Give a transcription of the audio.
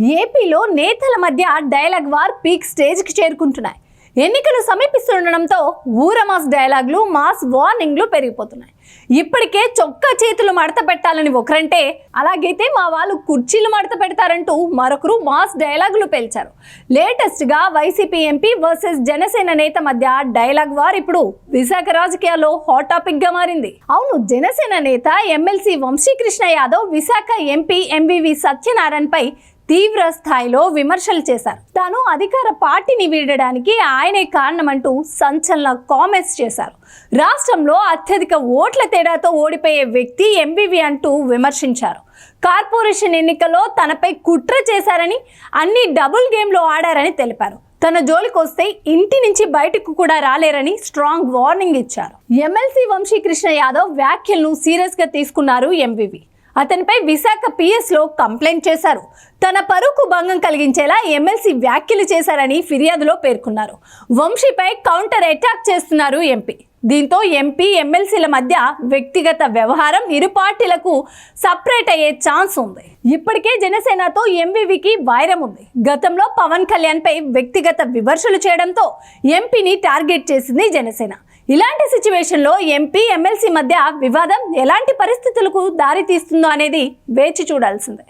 ఏపీలో నేతల మధ్య డైలాగ్ వార్ పీక్ స్టేజ్కి చేరుకుంటున్నాయి. ఎన్నికలు సమీపిస్తుండడంతో ఊర మాస్ డైలాగ్లు మాస్ వార్నింగ్లు పెరిగిపోతున్నాయి. ఇప్పటికే చొక్కా చేతులు మడత పెట్టాలని ఒకరంటే అలాగైతే మా వాళ్ళు కుర్చీలు మడత పెడతారంటూ మరొకరు మాస్ డైలాగులు పేల్చారు. లేటెస్ట్గా వైసీపీ ఎంపీ వర్సెస్ జనసేన నేత మధ్య డైలాగ్ వార్ ఇప్పుడు విశాఖ రాజకీయాల్లో హాట్ టాపిక్గా మారింది. అవును జనసేన నేత MLC Vamsikrishna Yadav Visakha MP MVV సత్యనారాయణపై తీవ్ర స్థాయిలో విమర్శలు చేశారు. తాను అధికార పార్టీని వీడడానికి ఆయనే కారణమంటూ సంచలన కామెంట్స్ చేశారు. రాష్ట్రంలో అత్యధిక ఓట్ల తేడాతో ఓడిపోయే వ్యక్తి ఎంబీవి అంటూ విమర్శించారు. కార్పొరేషన్ ఎన్నికల్లో తనపై కుట్ర చేశారని అన్ని డబుల్ గేమ్లో ఆడారని తెలిపారు. తన జోలికొస్తే ఇంటి నుంచి బయటకు కూడా రాలేరని స్ట్రాంగ్ వార్నింగ్ ఇచ్చారు. ఎమ్మెల్సీ వంశీకృష్ణ యాదవ్ వ్యాఖ్యలను సీరియస్గా తీసుకున్నారు ఎంవివి అతనిపై విశాఖ పిఎస్లో కంప్లైంట్ చేశారు. తన పరుకు భంగం కలిగించేలా ఎమ్మెల్సీ వ్యాఖ్యలు చేశారని ఫిర్యాదులో పేర్కొన్నారు. వంశీపై కౌంటర్ అటాక్ చేస్తున్నారు ఎంపీ. దీంతో ఎంపీ ఎమ్మెల్సీల మధ్య వ్యక్తిగత వ్యవహారం ఇరు పార్టీలకు సపరేట్ అయ్యే ఛాన్స్ ఉంది. ఇప్పటికే జనసేనతో ఎంవివికి వైరం ఉంది. గతంలో పవన్ కళ్యాణ్పై వ్యక్తిగత విమర్శలు చేయడంతో ఎంపీని టార్గెట్ చేసింది జనసేన. ఇలాంటి సిచ్యువేషన్లో ఎంపీ ఎమ్మెల్సీ మధ్య వివాదం ఎలాంటి పరిస్థితులకు దారితీస్తుందో అనేది వేచి చూడాల్సిందే.